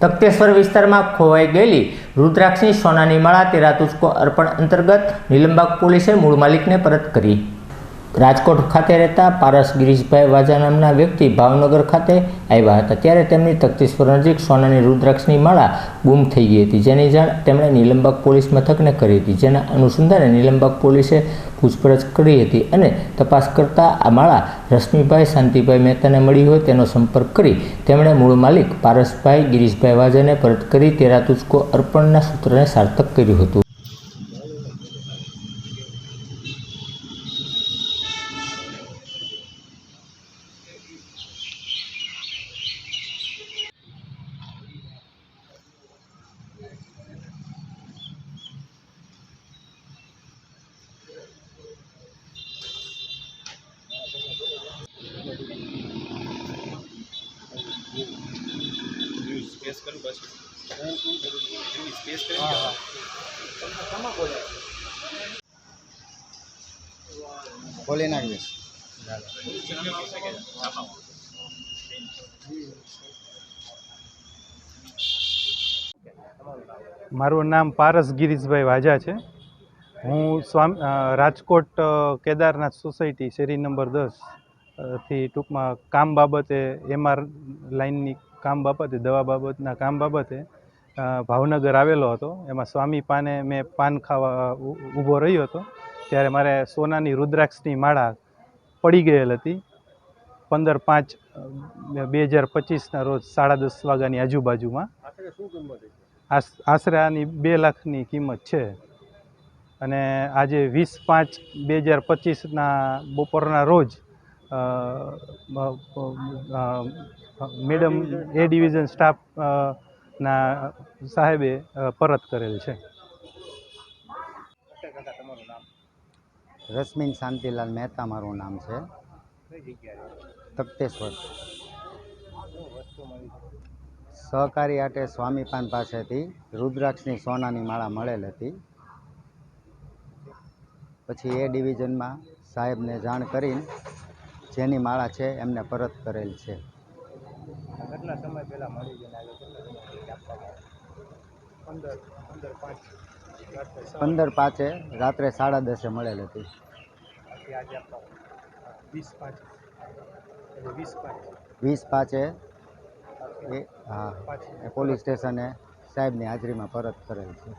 તખતેશ્વર વિસ્તારમાં ખોવાઈ ગયેલી રુદ્રાક્ષની સોનાની માળા તેરા તુસ્કો અર્પણ અંતર્ગત નિલંબાગ પોલીસે મૂળ માલિકને પરત કરી. રાજકોટ ખાતે રહેતા પારસ ગિરીશભાઈ વાજા નામના વ્યક્તિ ભાવનગર ખાતે આવ્યા હતા. ત્યારે તેમની તકતીશ્વર નજીક સોનાની રુદ્રાક્ષની માળા ગુમ થઈ ગઈ હતી, જેની જાણ તેમણે નિલંબક પોલીસ મથકને કરી હતી, જેના અનુસંધાને નિલંબક પોલીસે પૂછપરછ કરી હતી અને તપાસ કરતા આ માળા રશ્મિભાઈ શાંતિભાઈ મહેતાને મળી હોય તેનો સંપર્ક કરી તેમણે મૂળ માલિક પારસભાઈ ગિરીશભાઈ વાજાને પરત કરી તેરા તુસ્કો અર્પણના સૂત્રને સાર્થક કર્યું હતું. સ્પેસ કરું પાછું. એની સ્પેસ કરી ખોલી નાખીશ મારું નામ પારસ ગિરીશભાઈ વાજા છે. હું સ્વામ રાજકોટ કેદારનાથ સોસાયટી શેરી નંબર દસથી ટૂંકમાં કામ બાબતે એમઆર લાઇનની કામ બાબતે, દવા બાબતના કામ બાબતે ભાવનગર આવેલો હતો. એમાં સ્વામી પાને મેં પાન ખાવા ઊભો રહ્યો હતો. ત્યારે મારે સોનાની રુદ્રાક્ષની માળા પડી ગયેલ હતી. પંદર પાંચ બે હજાર પચીસના રોજ સાડા દસ વાગ્યાની આજુબાજુમાં. આશરે આની બે લાખની કિંમત છે. અને આજે વીસ પાંચ બે હજાર પચીસના બપોરના રોજ મેડમ એ ડિવિઝન સ્ટાફ ના સાહેબે પરત કરેલ છે. રશ્મિન શાંતિલાલ મહેતા મારું નામ છે. તખતેશ્વર. સહકારી આટે સ્વામીપાન પાસેથી રુદ્રાક્ષની સોનાની માળા મળેલ હતી. પછી એ ડિવિઝનમાં સાહેબને જાણ કરીને જેની માળા છે એમને પરત કરેલ છે. કેટલા સમય પહેલા મળી પંદર પાંચે રાત્રે સાડા દસે મળેલ હતી. વીસ પાંચ. એ હા એ પોલીસ સ્ટેશને સાહેબની હાજરીમાં પરત કરેલ છે.